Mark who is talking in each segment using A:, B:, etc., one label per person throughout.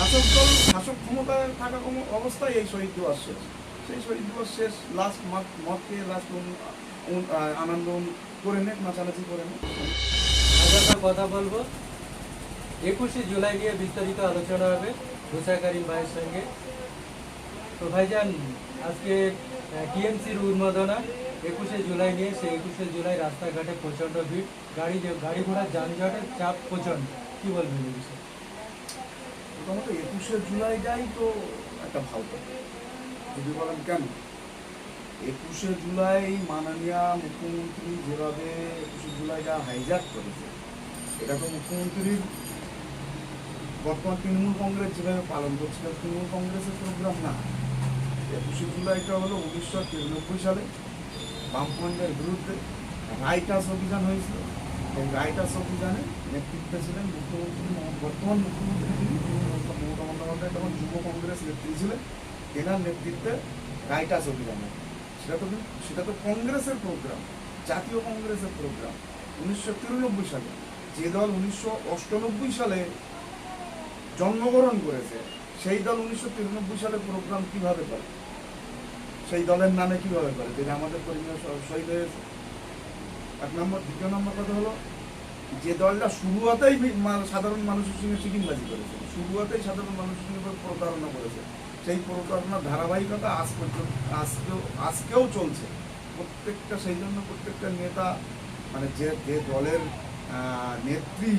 A: শাসক দল শাসক ক্ষমতায় থাকা কোনো অবস্থায় এই শহীদ দিবস শেষ। সেই শহীদ দিবস শেষ লাস্ট মত মত খেয়ে লাস্ট আনন্দ করে নেক, নাচানাচি করে নেক।
B: কথা বলব। একুশে জুলাই নিয়ে বিস্তারিত আলোচনা হবে মুসা কারিম ভাইয়ের সঙ্গে। তো ভাইজান, আজকে টিএমসির উন্মাদনা। একুশে জুলাই নিয়ে সেই একুশে জুলাই রাস্তাঘাটে প্রচণ্ড ভিড়। গাড়ি গাড়ি ঘোড়া যানজটের চাপ প্রচণ্ড। কী বলবেন এই বিষয়ে?
A: প্রথমত একুশে জুলাইটাই তো একটা ভালো। যদি বলেন কেন? একুশে জুলাই মাননীয় মুখ্যমন্ত্রী যেভাবে একুশে জুলাইটা হাইজ্যাক করেছে, এটা তো মুখ্যমন্ত্রীর বর্তমান তৃণমূল কংগ্রেস যেভাবে পালন করছিল তৃণমূল কংগ্রেসের প্রোগ্রাম না। একুশে জুলাইটা হলো উনিশশো তিরানব্বই সালে বামফ্রন্টের বিরুদ্ধে রাইটাস অভিযান হয়েছিল। এই রাইটাস অভিযানে নেতৃত্বে ছিলেন মুখ্যমন্ত্রী বর্তমান মুখ্যমন্ত্রী তিনি মমতা তখন যুব কংগ্রেস নেত্রী ছিলেন, এনার নেতৃত্বে রাইটাস অভিযান। সেটা তো সেটা তো কংগ্রেসের প্রোগ্রাম জাতীয় কংগ্রেসের প্রোগ্রাম উনিশশো তিরানব্বই সালে যে দল উনিশশো সালে জন্মগ্রহণ করেছে, সেই দল উনিশশো তিরানব্বই সালে প্রোগ্রাম কীভাবে করে? সেই দলের নামে কীভাবে করে? যেটা আমাদের শ- শহীদ হয়েছে। এক নম্বর, দ্বিতীয় নম্বর কথা হলো যে দলটা শুরুয়াতেই সাধারণ মানুষের সঙ্গে চিটিংবাজি করেছে, শুরুয়াতেই সাধারণ মানুষের সঙ্গে প্রতারণা করেছে। সেই প্রতারণার ধারাবাহিকতা আজ পর্যন্ত আজকেও আজকেও চলছে। প্রত্যেকটা সেই জন্য প্রত্যেকটা নেতা মানে যে যে দলের নেত্রী,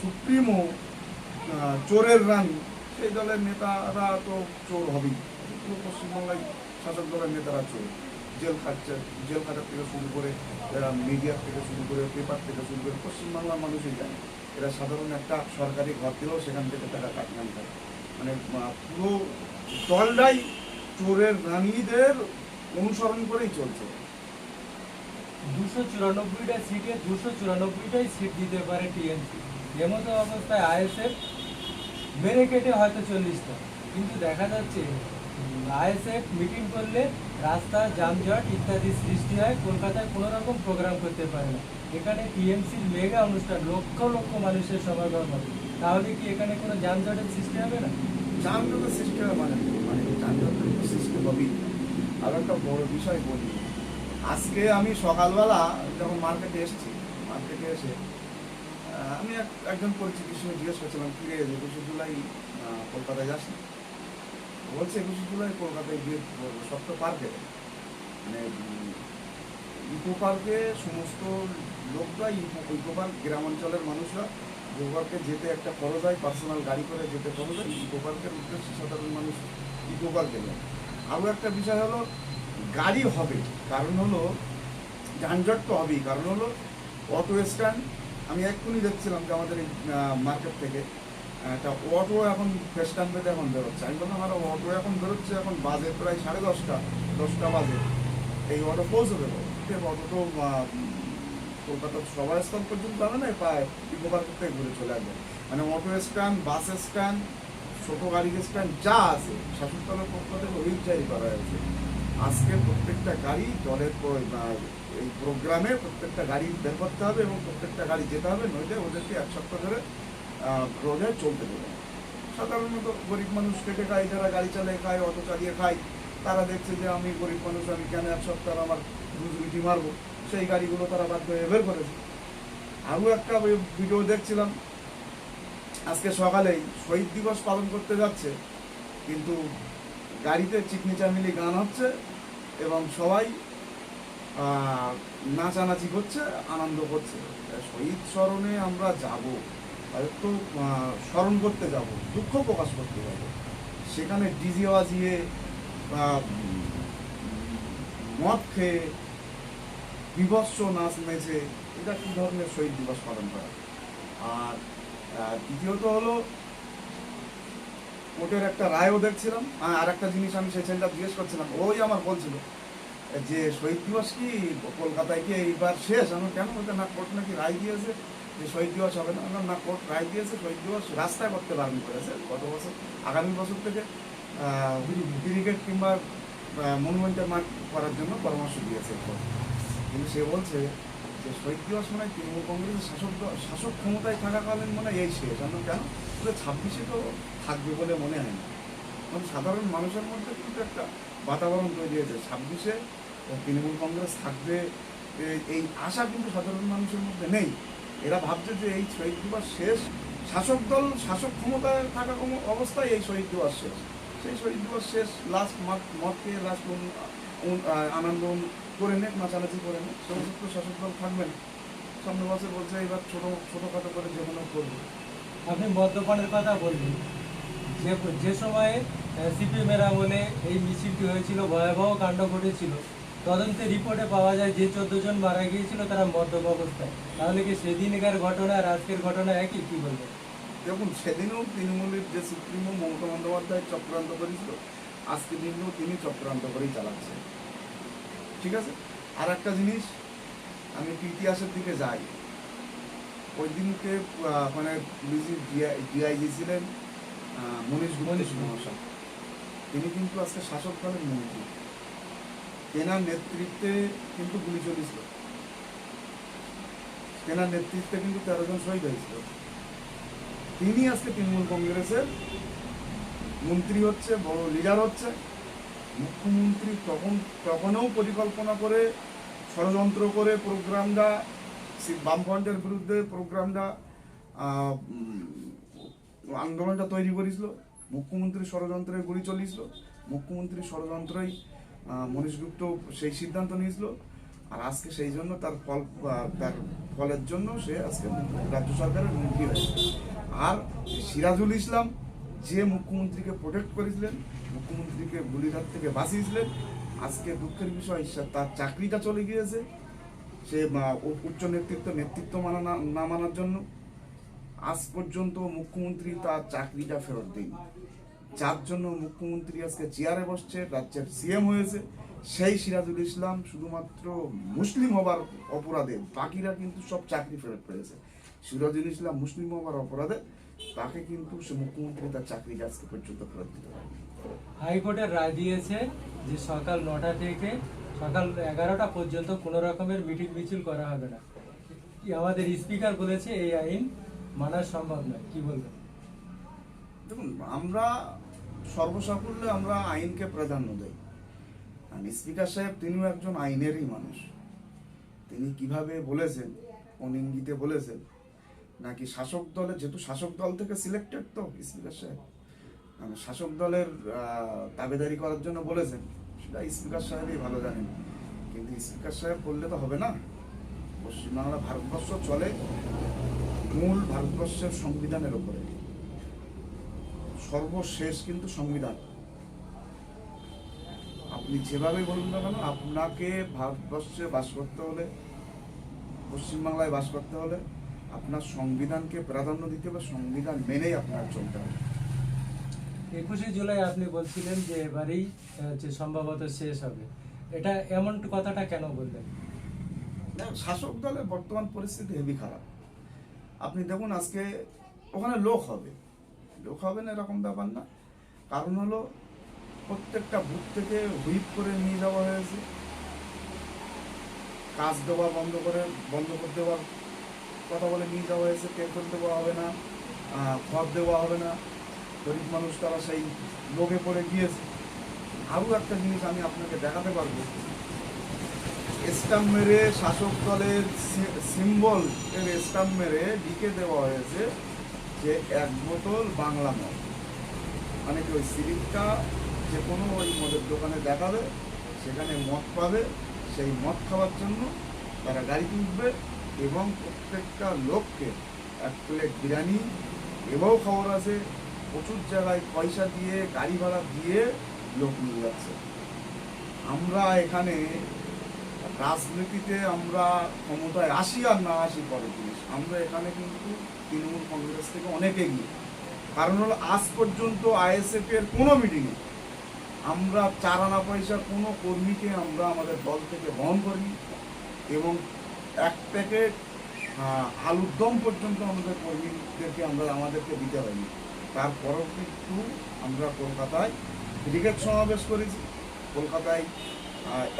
A: সুপ্রিমো চোরের রানী, সেই দলের নেতারা তো চোর হবেই। পশ্চিমবাংলায় শাসক দলের নেতারা চোর। জেল খাটছে জেল খাটার থেকে শুরু করে এরা মিডিয়ার থেকে শুরু করে পেপার থেকে শুরু করে পশ্চিমবাংলার মানুষই জানে। এরা সাধারণ একটা সরকারি ঘর দিলেও সেখান থেকে টাকা কাটনান করে মানে পুরো দলটাই চোরের রানীদের অনুসরণ করেই চলছে।
B: দুশো চুরানব্বইটা সিটে দুশো চুরানব্বইটাই সিট দিতে পারে টিএমসি। এমতো অবস্থায় আইএসএফ মেরে কেটে হয়তো চল্লিশটা। কিন্তু দেখা যাচ্ছে আইএসএফ মিটিং করলে রাস্তা, যানজট ইত্যাদি সৃষ্টি হয়। কলকাতায় কোনো রকম প্রোগ্রাম করতে পারে না। এখানে টিএমসির মেগা অনুষ্ঠান, লক্ষ লক্ষ মানুষের সমাগম হবে। তাহলে কি এখানে কোনো যানজটের সৃষ্টি হবে না?
A: যানজটের সৃষ্টি হবে মানে মানে যানজটের সৃষ্টি হবেই। আর একটা বড় বিষয় বলি। আজকে আমি সকালবেলা যখন মার্কেটে এসেছি, মার্কেটে এসে আমি এক- একজন পরিচিতির সঙ্গে জিজ্ঞেস করছিলাম ফিরে একুশে জুলাই কলকাতায় যাস না?" বলছে একুশে জুলাই কলকাতায় গিয়ে করব সপ্ত পার্কে মানে ইকো পার্কে সমস্ত লোকরা, ইকো ইকো পার্ক গ্রামাঞ্চলের মানুষরা, ইকো পার্কে যেতে একটা খরচ হয়, পার্সোনাল গাড়ি করে যেতে খরচ হয়, ইকো পার্কের উদ্দেশ্যে সাধারণ মানুষ ইকো পার্কে যায়। আরও একটা বিষয় হলো, গাড়ি হবে, কারণ হলো, যানজট তো হবেই, কারণ হলো, অটো স্ট্যান্ড আমি এক্ষুনি দেখছিলাম যে আমাদের এই মার্কেট থেকে একটা অটো এখন ফেস্টান পেতে এখন বেরোচ্ছে। আমি বললাম আর অটো এখন বেরোচ্ছে এখন বাজে প্রায় সাড়ে দশটা দশটা বাজে। এই অটো পৌঁছবে অটো তো আহ, উম, কলকাতার পর্যন্ত যাবে না প্রায় ইকো পার্ক ঘুরে চলে আসবে। মানে অটো স্ট্যান্ড বাস স্ট্যান্ড ছোটো গাড়ির স্ট্যান্ড যা আছে শাসনতলার পক্ষ থেকে হুইল জারি করা হয়েছে। আজকে প্রত্যেকটা গাড়ি দলের এই প্রোগ্রামে প্রত্যেকটা গাড়ি বের করতে হবে এবং প্রত্যেকটা গাড়ি যেতে হবে নইলে ওদেরকে এক সপ্তাহ ধরে রোডে চলতে দেবে। সাধারণত গরিব মানুষ খেটে খায়, যারা গাড়ি চালিয়ে, খায়, অটো চালিয়ে খায়, তারা দেখছে যে আমি গরিব মানুষ, আমি কেন এক সপ্তাহ আমার রুজি মারবো? সেই গাড়িগুলো তারা বাধ্য হয়ে বের করেছে। আরও একটা ভিডিও দেখছিলাম। আজকে সকালেই শহীদ দিবস পালন করতে যাচ্ছে, কিন্তু গাড়িতে চিকনি চামিলি গান হচ্ছে এবং সবাই নাচানাচি করছে, আনন্দ করছে। শহীদ স্মরণে আমরা যাব। আহ, স্মরণ করতে যাব দুঃখ প্রকাশ করতে যাব। সেখানে ডিজে বাজিয়ে মদ খেয়ে বিভৎস নাচ নেচে এটা কী ধরনের শহীদ দিবস পালন করা? আর দ্বিতীয়ত হলো কোর্টের একটা রায়ও দেখছিলাম। হ্যাঁ, আর একটা জিনিস আমি সেই ছেলেটা জিজ্ঞেস করছিলাম ওই আমার বলছিল যে শহীদ দিবস কি কলকাতায় কি এইবার শেষ? আমি কেন? বলতে না কোর্ট নাকি রায় দিয়েছে। যে শহীদ দিবস হবে না আমি বললাম, না কোর্ট রায় দিয়েছে শহীদ দিবস রাস্তায় করতে বারণ করেছে। গত বছর আগামী বছর থেকে ব্রিগেড কিংবা মনুমেন্টের মাঠ করার জন্য পরামর্শ দিয়েছে কিন্তু সে বলছে যে শহীদ দিবস মানে তৃণমূল কংগ্রেসের শাসক শাসক ক্ষমতায় থাকাকালীন মানে এই শেষ। আমি কেন? ছাব্বিশে তো থাকবে বলে মনে হয় না। মানে সাধারণ মানুষের মধ্যে কিন্তু একটা বাতাবরণ তৈরি হয়েছে। ছাব্বিশে তৃণমূল কংগ্রেস থাকবে এই আশা কিন্তু সাধারণ মানুষের মধ্যে নেই। এরা ভাবছে যে এই শহীদ দিবস শেষ। শাসক দল, শাসক ক্ষমতায় থাকা অবস্থায় এই শহীদ দিবস শেষ। সেই শহীদ দিবস শেষ লাস্ট মত, মতকে লাস্ট আনন্দ করে নেক, নাচানাচি করে নেক। সমস্ত শাসক দল থাকবেন সামনে বছর বলছে এবার ছোটো, ছোটোখাটো করে যে কোনো করবে।
B: আপনি মদ্যপানের কথা বললেন। যে যে সময়ে সিপিএমের আমলে এই মিছিলটি হয়েছিল, ভয়াবহ কাণ্ড ঘটেছিল। তদন্তে রিপোর্টে পাওয়া যায় যে চোদ্দ জন মারা গিয়েছিল তারা মদ্যপ অবস্থায়। তাহলে কি সেদিনকার ঘটনা আর আজকের ঘটনা একই? কি বলবেন?
A: দেখুন সেদিনও তৃণমূলের যে সুপ্রিমো মমতা বন্দ্যোপাধ্যায় চক্রান্ত করেছিল আজকে দিনেও তিনি চক্রান্ত করেই চালাচ্ছেন ঠিক আছে? আর একটা জিনিস আমি ইতিহাসের দিকে যাই। ওই দিনকে মানে পুলিশের ডিআইজি ছিলেন মনীষ
B: মনীষ
A: মহাশয় তিনি কিন্তু আজকে শাসক দলের মন্ত্রী। তেনার নেতৃত্বে কিন্তু গুলি চলেছিল তেনার নেতৃত্বে কিন্তু তেরো জন শহীদ হয়েছিল। তিনি আজকে তৃণমূল কংগ্রেসের মন্ত্রী হচ্ছে, বড় লিডার হচ্ছে। মুখ্যমন্ত্রী তখন, তখনও পরিকল্পনা করে, ষড়যন্ত্র করে প্রোগ্রামটা বামফ্রন্টের বিরুদ্ধে প্রোগ্রামটা আন্দোলনটা তৈরি করেছিল। মুখ্যমন্ত্রী ষড়যন্ত্রের গুলি চলিয়েছিল মুখ্যমন্ত্রী ষড়যন্ত্রই মনীষ গুপ্ত সেই সিদ্ধান্ত নিয়েছিল। আর আজকে সেই জন্য তার ফল তার ফলের জন্য সে আজকে রাজ্য সরকারের মন্ত্রী হয়েছে। আর সিরাজুল ইসলাম যে মুখ্যমন্ত্রীকে প্রোটেক্ট করেছিলেন, মুখ্যমন্ত্রীকে হাত থেকে বাঁচিয়েছিলেন, আজকে দুঃখের বিষয় তার চাকরিটা চলে গিয়েছে। সে উচ্চ নেতৃত্ব নেতৃত্ব মানা না- না মানার জন্য। আজ পর্যন্ত মুখ্যমন্ত্রী তার চাকরিটা ফেরত দেয়নি। যার জন্য মুখ্যমন্ত্রী আজকে চেয়ারে বসছে রাজ্যের সিএম হয়েছে। সেই সিরাজুল ইসলাম শুধুমাত্র মুসলিম হবার অপরাধে বাকিরা কিন্তু সব চাকরি ফেরত পেয়েছে। সিরাজুল ইসলাম মুসলিম হবার অপরাধে তাকে কিন্তু সে মুখ্যমন্ত্রী তার চাকরিটা আজকে পর্যন্ত ফেরত দিতে পারেনি।
B: হাইকোর্টের রায় দিয়েছে যে সকাল নটা থেকে সকাল এগারোটা পর্যন্ত কোনো রকমের মিটিং মিছিল করা হবে না। কি আমাদের স্পিকার বলেছে এই আইন মানা সম্ভব নয়। কি বলবেন?
A: দেখুন আমরা সর্বসাকুল্যে আমরা আইনকে প্রাধান্য দেই। আর স্পিকার সাহেব, তিনিও একজন আইনেরই মানুষ। তিনি কীভাবে বলেছেন, কোন ইঙ্গিতে বলেছেন, নাকি শাসক দলের যেহেতু শাসক দল থেকে সিলেক্টেড তো স্পিকার সাহেব মানে শাসক দলের দাবেদারি করার জন্য বলেছেন, সেটা স্পিকার সাহেবই ভালো জানেন। কিন্তু স্পিকার সাহেব বললে তো হবে না। পশ্চিমবাংলা ভারতবর্ষ চলে মূল ভারতবর্ষের সংবিধানের ওপরে সর্বশেষ কিন্তু সংবিধান। আপনি যেভাবে বলুন না কেন আপনাকে ভারতবর্ষে বাস করতে হলে পশ্চিমবাংলায় বাস করতে হলে আপনার সংবিধানকে প্রাধান্য দিতে হবে সংবিধান মেনেই আপনার চলতে হবে।
B: একুশে জুলাই আপনি বলছিলেন যে এবারেই যে সম্ভবত শেষ হবে। এটা এমন কথাটা কেন বললেন?
A: শাসক দলের বর্তমান পরিস্থিতি হেভি খারাপ। আপনি দেখুন আজকে ওখানে লোক হবে। লোক হবে না এরকম ব্যাপার না। কারণ হলো, প্রত্যেকটা বুথ থেকে হুইপ করে নিয়ে যাওয়া হয়েছে। কাজ দেওয়া বন্ধ করে বন্ধ করে দেওয়ার কথা বলে নিয়ে যাওয়া হয়েছে। পেট্রোল দেওয়া হবে না খড় দেওয়া হবে না। গরিব মানুষ তারা সেই লোকে পড়ে গিয়েছে। আরও একটা জিনিস আমি আপনাকে দেখাতে পারব। স্টাম্প মেরে শাসক দলের সিম্বল এর স্টাম্প মেরে লিখে দেওয়া হয়েছে। যে এক বোতল বাংলা মদ। মানে কি ওই সিরিপটা যে কোনো ওই মদের দোকানে দেখাবে, সেখানে মদ পাবে, সেই মদ খাওয়ার জন্য তারা গাড়ি উঠবে এবং প্রত্যেকটা লোককে এক প্লেট বিরিয়ানি এবারও খবর আছে, প্রচুর জায়গায় পয়সা দিয়ে, গাড়ি ভাড়া দিয়ে লোক নিয়ে যাচ্ছে। আমরা এখানে রাজনীতিতে আমরা ক্ষমতায় আসি আর না আসি পরের জিনিস আমরা এখানে কিন্তু তৃণমূল কংগ্রেস থেকে অনেক এগিয়ে। কারণ হলো, আজ পর্যন্ত আইএসএফ এর কোনো মিটিংয়ে আমরা চার আনা পয়সা কোনো কর্মীকে আমরা আমাদের দল থেকে বহন করিনি এবং এক প্যাকেট আলুর দম পর্যন্ত আমাদের কর্মীদেরকে আমরা, আমাদেরকে দিতে হয়নি। তারপরেও কিন্তু আমরা কলকাতায় ব্রিগেড সমাবেশ করেছি, কলকাতায়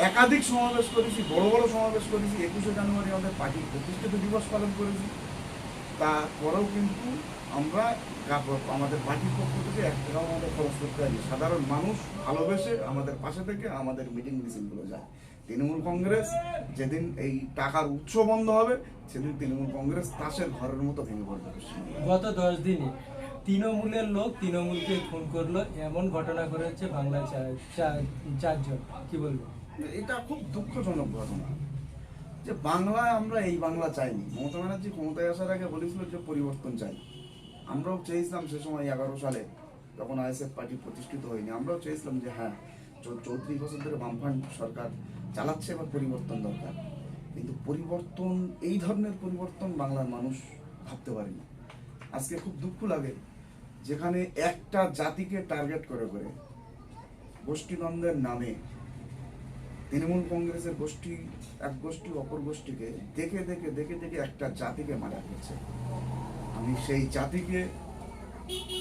A: একাধিক সমাবেশ করেছি, বড় বড় সমাবেশ করেছি। একুশে জানুয়ারি আমাদের পার্টির প্রতিষ্ঠিত দিবস পালন করেছি। তারপরেও কিন্তু আমরা আমাদের পার্টির পক্ষ থেকে এক টাকাও আমাদের খরচ করতে হয়নি সাধারণ মানুষ ভালোবেসে আমাদের পাশে থেকে আমাদের মিটিং মিছিলগুলো যায়। তৃণমূল কংগ্রেস যেদিন এই টাকার উৎস বন্ধ হবে সেদিন তৃণমূল কংগ্রেস তাসের ঘরের মতো ভেঙে পড়বে।
B: গত দশ দিনে তৃণমূলের লোক তৃণমূলকে খুন করল এমন ঘটনা করেছে চার- চারজন। কি বলব?
A: এটা খুব দুঃখজনক ঘটনা। যে বাংলায় আমরা এই বাংলা চাইনি। মমতা ব্যানার্জি ক্ষমতায় আসার আগে বলেছিল যে পরিবর্তন চাই। আমরাও চেয়েছিলাম সে সময় এগারো সালে যখন আইএসএফ পার্টি প্রতিষ্ঠিত হয়নি, আমরাও চেয়েছিলাম যে হ্যাঁ চৌত্রিশ বছর ধরে বামফ্রন্ট সরকার চালাচ্ছে এবার পরিবর্তন দরকার। কিন্তু পরিবর্তন, এই ধরনের পরিবর্তন বাংলার মানুষ ভাবতে পারেনি। আজকে খুব দুঃখ লাগে যেখানে একটা জাতিকে টার্গেট করে করে গোষ্ঠীদ্বন্দ্বের নামে তৃণমূল কংগ্রেসের গোষ্ঠী, এক গোষ্ঠী অপর গোষ্ঠীকে দেখে দেখে দেখে দেখে একটা জাতিকে মারা হয়েছে আমি সেই জাতিকে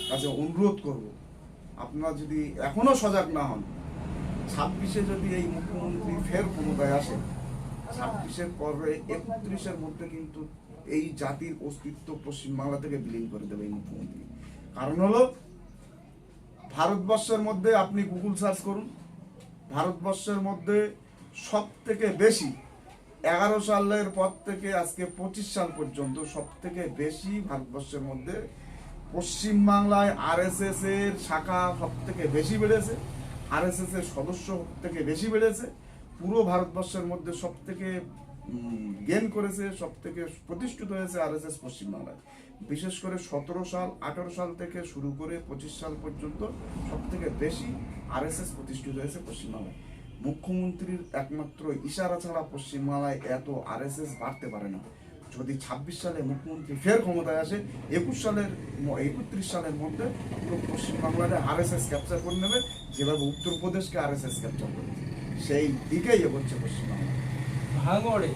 A: কাছে অনুরোধ করব। আপনারা যদি এখনও সজাগ না হন, ছাব্বিশে যদি এই মুখ্যমন্ত্রী ফের ক্ষমতায় আসে, ছাব্বিশের পরে একত্রিশের মধ্যে কিন্তু এই জাতির অস্তিত্ব পশ্চিমবাংলা থেকে বিলীন করে দেবে এই মুখ্যমন্ত্রী। কারণ হলো, ভারতবর্ষের মধ্যে আপনি গুগল সার্চ করুন ভারতবর্ষের মধ্যে সব থেকে বেশি এগারো সালের পর থেকে আজকে পঁচিশ সাল পর্যন্ত সব থেকে বেশি ভারতবর্ষের মধ্যে পশ্চিমবাংলায় আরএসএস এর শাখা সব থেকে বেশি বেড়েছে। আরএসএস এর সদস্য সব থেকে বেশি বেড়েছে। পুরো ভারতবর্ষের মধ্যে সব থেকে গেন করেছে সব থেকে প্রতিষ্ঠিত হয়েছে আরএসএস পশ্চিমবাংলায়। বিশেষ করে সতেরো সাল, আঠারো সাল থেকে শুরু করে পঁচিশ সাল পর্যন্ত সব থেকে বেশি আর এস এস প্রতিষ্ঠিত হয়েছে পশ্চিমবাংলায়। মুখ্যমন্ত্রীর একমাত্র ইশারা ছাড়া পশ্চিমবাংলায় এত আর এস এস বাড়তে পারে না। যদি ছাব্বিশ সালে মুখ্যমন্ত্রী ফের ক্ষমতায় আসে, একুশ সালের একত্রিশ সালের মধ্যে পুরো পশ্চিমবাংলাতে এস ক্যাপচার করে নেবে, যেভাবে উত্তরপ্রদেশকে আর এস এস ক্যাপচার করেছে। সেই দিকেই এগোচ্ছে পশ্চিমবাংলা।
B: ভাঙড়ে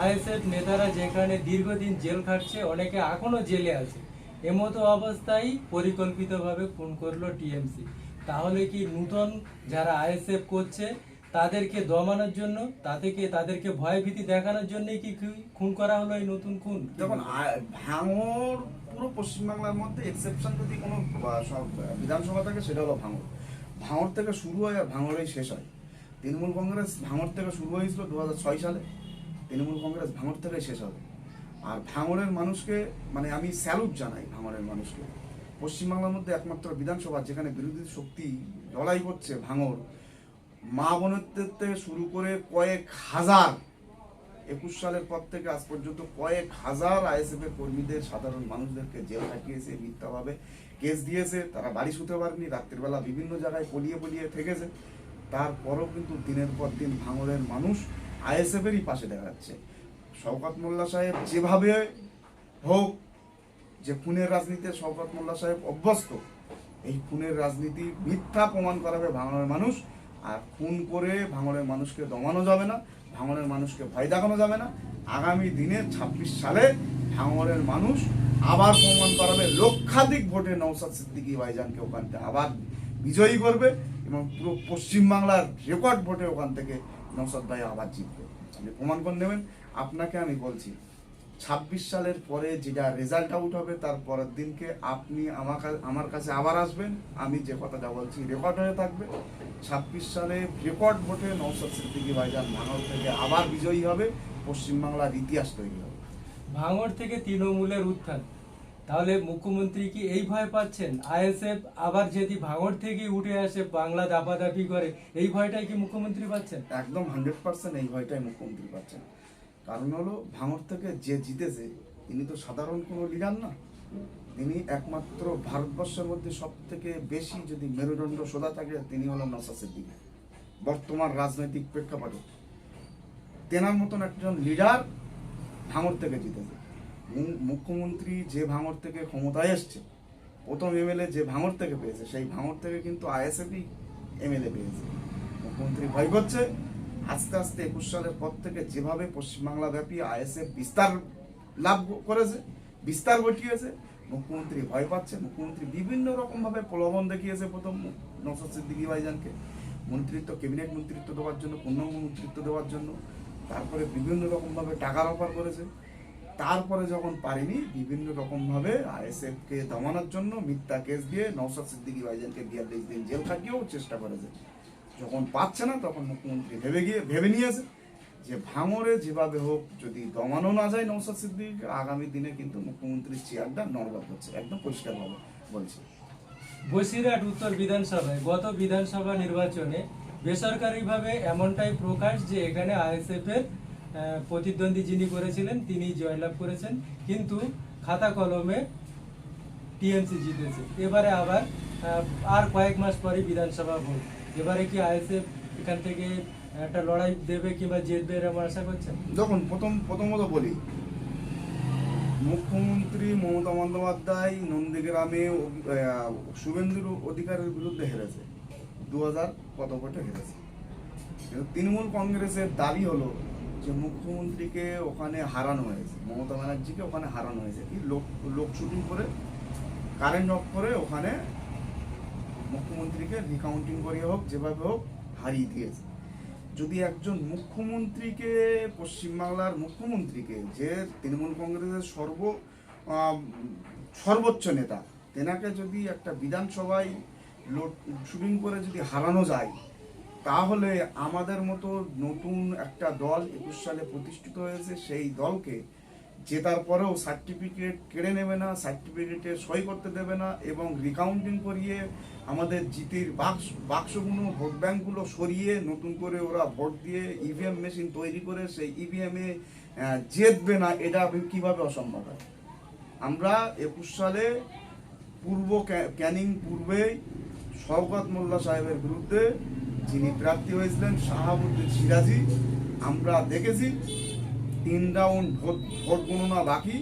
B: আইএসএফ নেতারা যেখানে দীর্ঘদিন জেল খাটছে, অনেকে এখনও জেলে আছে। এমতো অবস্থায় পরিকল্পিতভাবে খুন করল টিএমসি। তাহলে কি নূতন যারা আইএসএফ করছে, তাদেরকে দমানোর জন্য, তাদেরকে তাদেরকে ভয়ভীতি দেখানোর জন্যই কি খুন করা হলো এই নতুন খুন?
A: দেখুন, আ- ভাঙড় পুরো পশ্চিমবাংলার মধ্যে এক্সেপশন যদি কোনো বিধানসভা থাকে, সেটা হলো ভাঙড়। ভাঙড় থেকে শুরু হয় আর ভাঙড়েই শেষ হয়। তৃণমূল কংগ্রেস ভাঙর থেকে শুরু হয়েছিল দু সালে। তৃণমূল কংগ্রেস ভাঙর থেকে শেষ হবে। আর ভাঙরের মানুষকে মানে আমি স্যালুট জানাই ভাঙড়ের মানুষকে। পশ্চিমবাংলার মধ্যে একমাত্র বিধানসভা, যেখানে বিরোধী শক্তি লড়াই করছে ভাঙর, মা বোনের থেকে শুরু করে কয়েক হাজার, একুশ সালের পর থেকে আজ পর্যন্ত কয়েক হাজার আইএসএফ এর কর্মীদের, সাধারণ মানুষদেরকে জেল কাটিয়েছে মিথ্যাভাবে। কেস দিয়েছে, তারা বাড়ি শুতে পারেনি, রাত্রিবেলা বিভিন্ন জায়গায় পলিয়ে পলিয়ে থেকেছে। তারপরও কিন্তু দিনের পর দিন ভাঙড়ের মানুষ আইএসএফ এরই পাশে দেখা যাচ্ছে। শওকত মোল্লা সাহেব যেভাবে হোক যে খুনের রাজনীতিতে শওকত মোল্লা সাহেব অভ্যস্ত, এই খুনের রাজনীতি মিথ্যা প্রমাণ করাবে ভাঙড়ের মানুষ। আর খুন করে ভাঙড়ের মানুষকে দমানো যাবে না ভাঙড়ের মানুষকে ভয় দেখানো যাবে না। আগামী দিনে ছাব্বিশ সালে ভাঙড়ের মানুষ আবার প্রমাণ করাবে। লক্ষাধিক ভোটে নৌসাদ সিদ্দিকী ভাইজানকে ওখান থেকে আবার বিজয়ী করবে। পুরো পশ্চিমবাংলার রেকর্ড ভোটে ওখান থেকে নৌসাদ ভাই আবার জিতবে। আপনি প্রমাণ করে নেবেন। আপনাকে আমি বলছি, ছাব্বিশ সালের পরে যেটা রেজাল্ট আউট হবে, তার পরের দিনকে আপনি আমার আমার কাছে আবার আসবেন। আমি যে কথাটা বলছি রেকর্ড হয়ে থাকবে। ছাব্বিশ সালে রেকর্ড ভোটে নৌসাদ সিদ্দিকী ভাইজান ভাঙড় থেকে আবার বিজয়ী হবে। পশ্চিমবাংলার ইতিহাস তৈরি হবে।
B: ভাঙর থেকে তৃণমূলের উত্থান। তাহলে মুখ্যমন্ত্রী কি এই ভয় পাচ্ছেন? আইএসএফ আবার যদি ভাঙড় থেকে উঠে আসে, বাংলা দাপাদাপি করে, এই ভয়টাই কি মুখ্যমন্ত্রী পাচ্ছেন?
A: একদম হান্ড্রেড পার্সেন্ট এই ভয়টাই মুখ্যমন্ত্রী পাচ্ছেন। কারণ হলো, ভাঙড় থেকে যে জিতেছে তিনি তো সাধারণ কোনো লিডার না। তিনি একমাত্র ভারতবর্ষের মধ্যে সব থেকে বেশি যদি মেরুদণ্ড সোজা থাকে, তিনি হলেন নসা সিদ্দিকী। বর্তমান রাজনৈতিক প্রেক্ষাপটে। তেনার মতন একজন লিডার ভাঙড় থেকে জিতেছে। মুখ্যমন্ত্রী যে ভাঙর থেকে ক্ষমতায় এসছে, প্রথম এমএলএ যে ভাঙর থেকে পেয়েছে, সেই ভাঙর থেকে কিন্তু আইএসএফই এমএলএ পেয়েছে। মুখ্যমন্ত্রী ভয় করছে, আস্তে আস্তে একুশ সালের পর থেকে যেভাবে পশ্চিমবাংলা ব্যাপী আইএসএফ বিস্তার লাভ করেছে, বিস্তার ঘটিয়েছে, মুখ্যমন্ত্রী ভয় পাচ্ছে, মুখ্যমন্ত্রী বিভিন্ন রকমভাবে প্রলোভন দেখিয়েছে প্রথম নসর সিদ্দিকী ভাইজানকে। মন্ত্রিত্ব, ক্যাবিনেট মন্ত্রিত্ব দেওয়ার জন্য, পূর্ণাঙ্গ মন্ত্রিত্ব দেওয়ার জন্য, তারপরে বিভিন্ন রকমভাবে টাকার অফার করেছে। তারপরে যখন পারিনি, বিভিন্ন রকমভাবে আইএসএফকে দমানোর জন্য মিথ্যা কেস দিয়ে নৌসাদ সিদ্দিকী ভাইজানকে বিয়াল্লিশ দিন জেল খাটিয়েও চেষ্টা করেছে। যখন পাচ্ছে না, তখন মুখ্যমন্ত্রী ভেবে গিয়ে, ভেবে নিয়েছে যে ভাঙরে যেভাবে হোক যদি দমানো না যায় নৌসাদ সিদ্দিকীকে আগামী দিনে কিন্তু মুখ্যমন্ত্রীর চেয়ারটা নড়বড় হচ্ছে একদম পরিষ্কারভাবে বলছি।
B: বসিরহাট উত্তর বিধানসভায় গত বিধানসভা নির্বাচনে বেসরকারিভাবে এমনটাই প্রকাশ যে এখানে আইএসএফ এর প্রতিদ্বন্দ্বী যিনি করেছিলেন, তিনি জয়লাভ করেছেন। কিন্তু খাতা কলমে টিএমসি জিতেছে। এবারে আবার আর কয়েক মাস পরে বিধানসভা ভোট। এবারে কি আইএসএফ এখান থেকে একটা লড়াই দেবে কিংবা জিতবে এরকম আশা করছেন?
A: দেখুন, প্রথম প্রথমত বলি, মুখ্যমন্ত্রী মমতা বন্দ্যোপাধ্যায় নন্দীগ্রামে শুভেন্দুর অধিকারের বিরুদ্ধে হেরেছে। দু হাজার কত ভোটে হেরেছে। তৃণমূল কংগ্রেসের দাবি হলো যে মুখ্যমন্ত্রীকে ওখানে হারানো হয়েছে, মমতা ব্যানার্জিকে ওখানে হারানো হয়েছে। কি লোক লোক শুটিং করে কারেন্ট অফ করে ওখানে মুখ্যমন্ত্রীকে রিকাউন্টিং করিয়ে হোক, যেভাবে হোক, হারিয়ে দিয়েছে। যদি একজন মুখ্যমন্ত্রীকে, পশ্চিমবাংলার মুখ্যমন্ত্রীকে, যে তৃণমূল কংগ্রেসের সর্ব সর্বোচ্চ নেতা, তেনাকে যদি একটা বিধানসভায় লোড শুটিং করে যদি হারানো যায় তাহলে আমাদের মতো নতুন একটা দল একুশ সালে প্রতিষ্ঠিত হয়েছে, সেই দলকে জেতার পরেও সার্টিফিকেট কেড়ে নেবে না সার্টিফিকেটে সই করতে দেবে না এবং রিকাউন্টিং করিয়ে আমাদের জিতির বাক্স, বাক্সগুলো, ভোট ব্যাঙ্কগুলো সরিয়ে নতুন করে ওরা ভোট দিয়ে ইভিএম মেশিন তৈরি করে সেই ইভিএমে জিতবে না, এটা কীভাবে অসম্ভব হয়? আমরা একুশ সালে পূর্ব ক্যানিং পূর্বে শওকত মোল্লা সাহেবের বিরুদ্ধে যিনি প্রার্থী হয়েছিলেন শাহাবুদ্দিন সিরাজি, আমরা দেখেছি তিন রাউন্ড ভোট ভোট গণনা বাকি,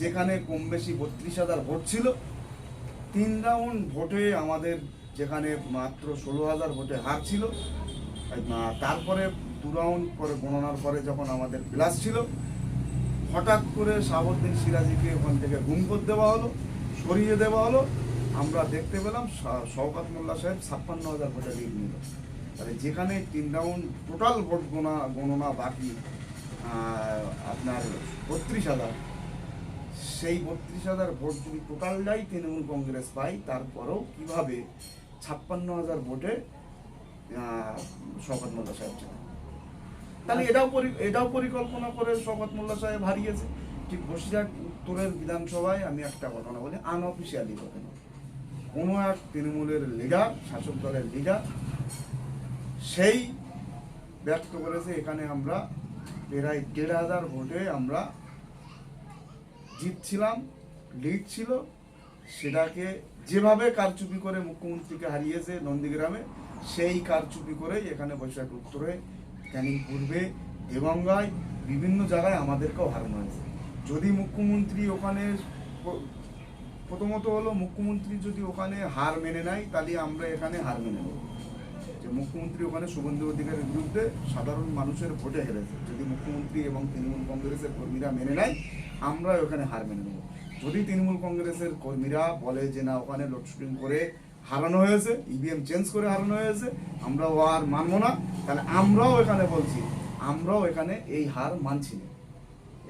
A: যেখানে কম বেশি বত্রিশ হাজার ভোট ছিল। তিন রাউন্ড ভোটে আমাদের যেখানে মাত্র ষোলো হাজার ভোটে হার ছিল। তারপরে দু রাউন্ড পরে গণনার পরে যখন আমাদের প্লাস ছিল, হঠাৎ করে শাহাবুদ্দিন সিরাজিকে ওখান থেকে গুম করে দেওয়া হলো, সরিয়ে দেওয়া হলো। আমরা দেখতে পেলাম শওকত মোল্লা সাহেব ছাপ্পান্ন হাজার ভোটে লিড নিল। তাহলে যেখানে তিন রাউন্ড টোটাল ভোট গণনা গণনা বাকি আপনার বত্রিশ হাজার। সেই বত্রিশ হাজার ভোট যদি টোটালটাই তৃণমূল কংগ্রেস পায়, তারপরেও কীভাবে ছাপ্পান্ন হাজার ভোটে শকত মোল্লা সাহেব জেতেন? তাহলে এটাও এটাও পরিকল্পনা করে শকত মোল্লা সাহেব হারিয়েছে। ঠিক বসিরহাট উত্তরের বিধানসভায় আমি একটা ঘটনা বলি আনঅফিসিয়ালি ঘটনা কোনো এক তৃণমূলের লিডার শাসক দলের লিডার সেই ব্যক্ত করেছে, এখানে আমরা প্রায় দেড় হাজার ভোটে আমরা জিতছিলাম, লিড ছিল। সেটাকে যেভাবে কারচুপি করে মুখ্যমন্ত্রীকে হারিয়েছে নন্দীগ্রামে, সেই কারচুপি করে এখানে বৈশাখ উত্তরে, ক্যানিং পূর্বে দেগঙ্গায় বিভিন্ন জায়গায় আমাদেরকেও হারানো হয়েছে যদি মুখ্যমন্ত্রী ওখানে প্রথমত হলো মুখ্যমন্ত্রী যদি ওখানে হার মেনে নেয়, তাহলে আমরা এখানে হার মেনে নেব। যে মুখ্যমন্ত্রী ওখানে শুভেন্দু অধিকারের বিরুদ্ধে সাধারণ মানুষের ভোটে হেরেছে। যদি মুখ্যমন্ত্রী এবং তৃণমূল কংগ্রেসের কর্মীরা মেনে নেয় আমরা ওখানে হার মেনে নেব। যদি তৃণমূল কংগ্রেসের কর্মীরা বলে যে, না, ওখানে লোডশেডিং করে হারানো হয়েছে ইভিএম চেঞ্জ করে হারানো হয়েছে আমরা ও আর মানবো না, তাহলে আমরাও এখানে বলছি, আমরাও এখানে এই হার মানছি না।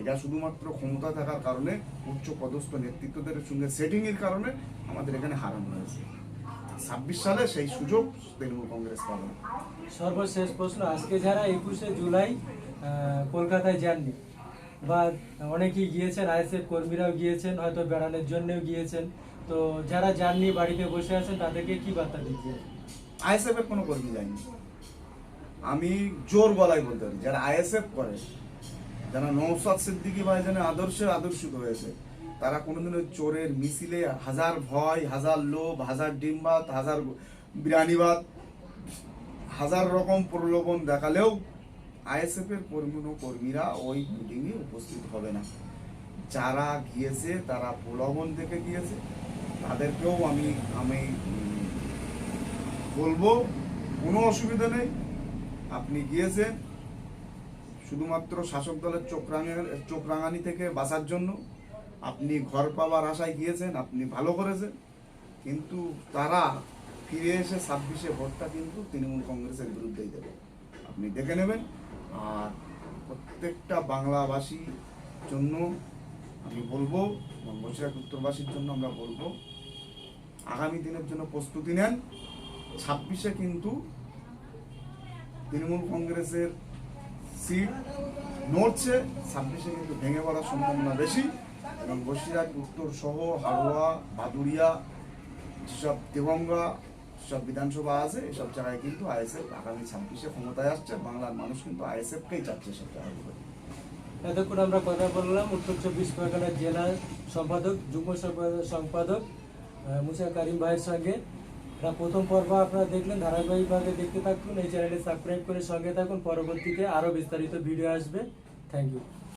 A: এটা শুধুমাত্র ক্ষমতা থাকার কারণে উচ্চ পদস্থ নেতৃত্বদের সঙ্গে সেটিংয়ের কারণে আমাদের এখানে হারানো হয়েছে। ছাব্বিশ সালে সেই সুযোগ তৃণমূল কংগ্রেস পাবে।
B: সর্বশেষ প্রশ্ন আজকে যারা একুশে জুলাই কলকাতায় যাননি বা অনেকেই গিয়েছেন আইএসএফ কর্মীরাও গিয়েছেন হয়তো বেড়ানোর জন্যও গিয়েছেন তো যারা যাননি বাড়িতে বসে আছেন তাদেরকে কি বার্তা দিচ্ছেন
A: আইএসএফ এর কোনো কর্মী যায়নি। আমি জোর গলায় বলতে পারি যারা আইএসএফ করে যারা নৌসাদ সিদ্দিকি ভাইজানের আদর্শে আদর্শিত হয়েছে তারা কোনোদিনও চোরের মিছিলে হাজার ভয়, হাজার লোভ, হাজার ডিমবাত, হাজার বিরানিবাদ হাজার রকম প্রলোভন দেখালেও আইএসএফ এর কর্মী কর্মীরা ওই মিটিংয়ে উপস্থিত হবে না। যারা গিয়েছে, তারা প্রলোভন দেখে গিয়েছে। তাদেরকেও আমি আমি, বলব, কোনো অসুবিধা নেই। আপনি গিয়েছেন, শুধুমাত্র শাসক দলের চোখ রাঙানি থেকে বাঁচার জন্য। আপনি ঘর পাওয়ার আশায় গিয়েছেন, আপনি ভালো করেছেন। কিন্তু তারা ফিরে এসে ছাব্বিশে ভোটটা কিন্তু তৃণমূল কংগ্রেসের বিরুদ্ধেই দেবে। আপনি দেখে নেবেন। আর প্রত্যেকটা বাংলাভাষীর জন্য আমি বলব, এবং বসিরহাট উত্তরবাসীর জন্য আমরা বলব, আগামী দিনের জন্য প্রস্তুতি নেন। ছাব্বিশে কিন্তু তৃণমূল কংগ্রেসের সিট নড়ছে, ছাব্বিশে কিন্তু ভেঙে পড়ার সম্ভাবনা বেশি। এবং বসিরহাট, উত্তর সহ হাড়োয়া বাদুড়িয়া যেসব দেগঙ্গা সব বিধানসভা আছে, এসব জায়গায় কিন্তু আইএসএফ আগামী ছাব্বিশে ক্ষমতায় আসছে। বাংলার মানুষ কিন্তু আইএসএফকেই চাচ্ছে সব জায়গাগুলো
B: এতক্ষণ আমরা কথা বললাম উত্তর চব্বিশ পরগনার জেলা সম্পাদক, যুগ্ম সম্পাদক- মুসা কারিম ভাইয়ের সঙ্গে। প্রথম পর্ব আপনারা দেখলেন, ধারাবাহিকভাবে দেখতে থাকুন। এই চ্যানেলে সাবস্ক্রাইব করে সঙ্গে থাকুন। পরবর্তীতে আরও বিস্তারিত ভিডিও আসবে। Thank you